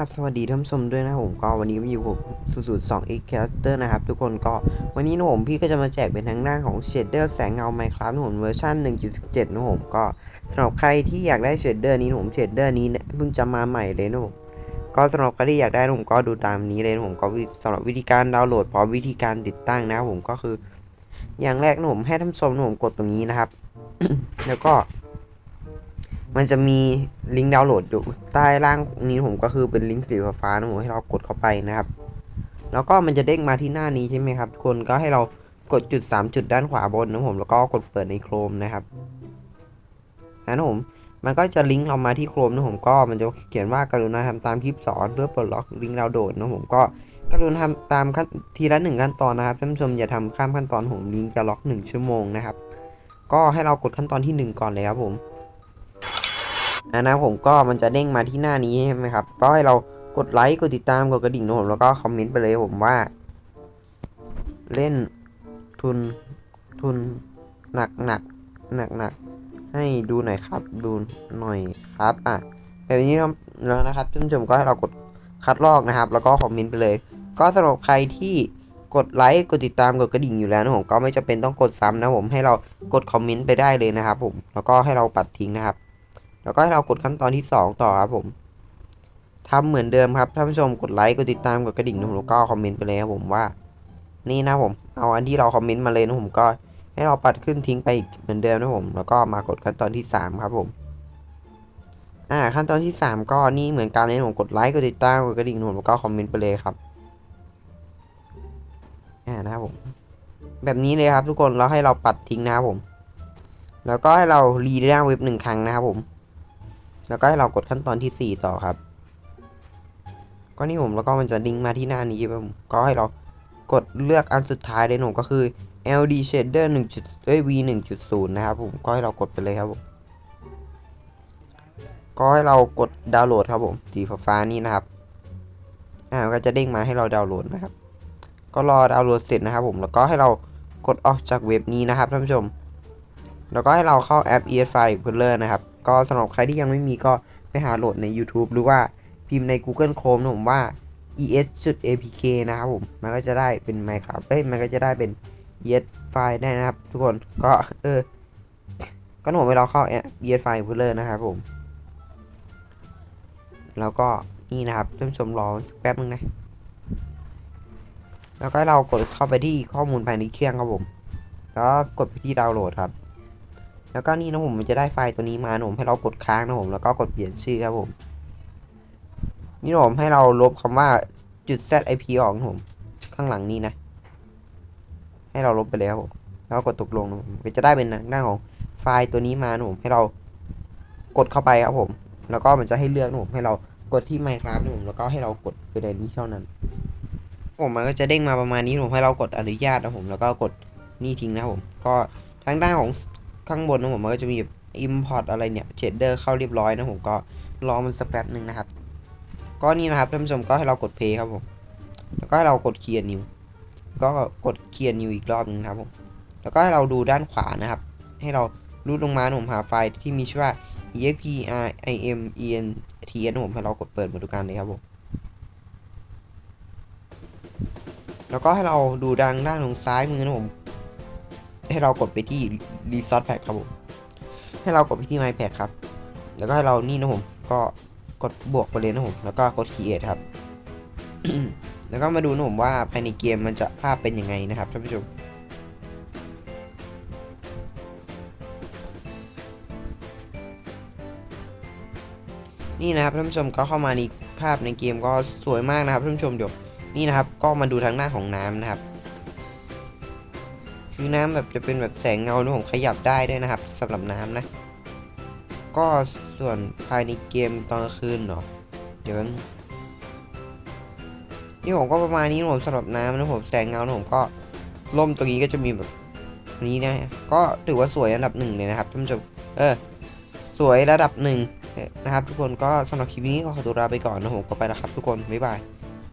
กับสวัสดีท่านผู้ชมด้วยนะผมก็วันนี้มอยู่ผมสูตร2 x character นะครับ ทุกคนก็วันนี้นะผมพี่ก็จะมาแจกเป็นทางด้านของเชดเดอร์แสงเงา Minecraft นะผมเวอร์ชัน1.17นะผมก็สำหรับใครที่อยากได้เชดเดอร์นี้นะผมเชดเดอร์นี้เพิ่งจะมาใหม่เลยนะผมก็สำหรับใครที่อยากได้นะผมก็ดูตามนี้เลยนะผมก็สำหรับวิธีการดาวน์โหลดพร้อมวิธีการติดตั้งนะผมก็คือ อย่างแรกนะผมให้ท่านผู้ชมนะผมกดตรงนี้นะครับ แล้วก็ มันจะมีลิงก์ดาวน์โหลดอยู่ใต้ล่างนี้ผมก็คือเป็นลิงก์สีฟ้านะผมให้เรากดเข้าไปนะครับ แล้วก็มันจะเด้งมาที่หน้านี้ใช่ไหมครับคนก็ให้เรากดจุด 3 จุดด้านขวาบนนะผมแล้วก็กดเปิดในโครมนะครับนะผมมันก็จะลิงก์เรามาที่โครมนะผมก็มันจะเขียนว่ากรุณาทำตามคลิปสอนเพื่อปลดล็อกลิงก์ดาวน์โหลดนะผมก็กรุณาทำตามขั้นทีละหนึ่งขั้นตอนนะครับท่านผู้ชมอย่าทำข้ามขั้นตอนผมลิงก์จะล็อกหนึ่งชั่วโมงนะครับก็ให้เรากดขั้นตอนที่หนึ่งก่อนเลยครับผม นะนะผมก็มันจะเด้งมาที่หน้านี้ใช่ไหมครับก็ให้เรากดไลค์กดติดตามกดกระดิ่งนะผมแล้วก็คอมเมนต์ไปเลยผมว่า เล่นทุนทุนหนักหนักหนักหนักให้ดูหน่อยครับ ดูหน่อยครับอะแบบนี้แล้วนะครับท่านผู้ชมก็ให้เรากดคัดลอกนะครับ แล้วก็คอมเมนต์ไปเลย ก็สำหรับใครที่กดไลค์กดติดตามกดกระดิ่งอยู่แล้วนะผมก็ไม่จำเป็นต้องกดซ้ำนะผมให้เรากดคอมเมนต์ไปได้เลยนะครับผมแล้วก็ให้เราปัดทิ้งนะครับ แล้วก็ให้เรากดขั้นตอนที่ 2 ต่อครับผมทำเหมือนเดิมครับท่านผู้ชมกดไลค์กดติดตามกดกระดิ่งนะผมแล้วก็คอมเมนต์ไปเลยครับผมว่า นี่นะผมเอาอันที่เราคอมเมนต์มาเลยนะผมก็ให้เราปัดขึ้นทิ้งไปอีกเหมือนเดิมนะผม แล้วก็มากดขั้นตอนที่ 3 ครับผมอ่าขั้นตอนที่ 3 ก็นี่เหมือนกันเลยนผมกดไลค์กดติดตามกดกระดิ่งนะผมแล้วก็คอมเมนต์ไปเลยครับอ่านะครับผม แบบนี้เลยครับทุกคนแล้วให้เราปัดทิ้งนะครับผม แล้วก็ให้เรารีหน้าเว็บหนึ่งครั้งนะครับผม แล้วก็ให้เรากดขั้นตอนที่ 4 ต่อครับ ก็นี่ผมแล้วก็มันจะดิ้งมาที่หน้านี้ผมก็ให้เรากดเลือกอันสุดท้ายเลยนะผมก็คือ LD shader 1. เอ้ย V 1.0 นะครับผมก็ให้เรากดไปเลยครับผมก็ให้เรากดดาวน์โหลดครับผมสีฟ้าๆนี่นะครับอ่าก็จะเด้งมาให้เราดาวน์โหลดนะครับ ก็รอดาวน์โหลดเสร็จนะครับผมแล้วก็ให้เรากดออกจากเว็บนี้นะครับท่านผู้ชม แล้วก็ให้เราเข้าแอป ESFi Explorer นะครับ ก็สำหรับใครที่ยังไม่มีก็ไปหาโหลดใน YouTube หรือว่าพิมพ์ใน Google Chrome นะผมว่า es.apk นะครับผม มันก็จะได้เป็น Minecraft เอ้ย มันก็จะได้เป็น es ไฟล์ได้นะครับ ทุกคน ก็เออ ก็หนูไปราเข้าแอป ESFi Explorer นะครับผม แล้วก็นี่นะครับท่านผู้ชมรอแป๊บนึงนะ แล้วก็เรากดเข้าไปที่ข้อมูลภายในเครื่องครับผม แล้วกดไปที่ดาวน์โหลดครับ แล้วก็นี่นะผมมันจะได้ไฟล์ตัวนี้มานะผมให้เรากดค้างนะผมแล้วก็กดเปลี่ยนชื่อครับผม นี่ผมให้เราลบคำว่าจุด zip ออกนะผม ข้างหลังนี้นะ ให้เราลบไปเลยครับผมแล้วก็กดตกลงนะผมก็จะได้เป็นหน้าของไฟล์ตัวนี้มานะผมให้เรากดเข้าไปครับผม แล้วก็มันจะให้เลือกนะผมให้เรากดที่ Minecraft นะผมแล้วก็ให้เรากดไปในนี้เท่านั้น ผมมันก็จะเด้งมาประมาณนี้ผมให้เรากดอนุญาตนะผมแล้วก็กดนี่ทิ้งนะผม ก็ทางด้านของ ข้างบนนะผมมันก็จะมี import อะไรเนี่ยเชดเดอร์เข้าเรียบร้อยนะผมก็รอมันสักแป๊บหนึ่งนะครับ ก็นี่นะครับท่านผู้ชมก็ให้เรากด play ครับผมแล้วก็ให้เรากด clear new ก็กด clear new อีกรอบหนึงครับผมแล้วก็ให้เราดูด้านขวานะครับ ให้เรารูดลงมานะผมหาไฟล์ที่มีชื่อว่า exprimen.ts นะผมให้เรากดเปิดมาดูกันเลยครับผมแล้วก็ให้เราดูดังด้านของซ้ายมือนะผม ให้เรากดไปที่ Resource Pack ครับผมให้เรากดไปที่ My Pack ครับ แล้วก็ให้เรานี่นะผมก็กดบวกไปเลยนะผมแล้วก็กด Create ครับ แล้วก็มาดูนะผมว่าภายในเกมมันจะภาพเป็นยังไงนะครับท่านผู้ชมนี่นะครับท่านผู้ชมก็เข้ามาในภาพในเกมก็สวยมากนะครับท่านผู้ชมเดี๋ยวนี่นะครับ ก็มาดูทางหน้าของน้ำนะครับ คือน้ำแบบจะเป็นแบบแสงเงานะผมขยับได้ด้วยนะครับสำหรับน้ำนะ ก็ส่วนภายในเกมตอนกลางคืนเนาะเดี๋ยวน,นี่ผมก็ประมาณนี้นะผมสำหรับน้ำนะผมแสงเงานะผมก็ล่มตรงนี้ก็จะมีแบบนี้นะ ก็ถือว่าสวยอันดับหนึ่งเลยนะครับท่านผู้ชมเออ สวยระดับหนึ่งนะครับ ทุกคนก็สำหรับคลิปนี้ก็ขอตัวลาไปก่อนนะผมก็ไปแล้วครับ ทุกคนบ๊ายบาย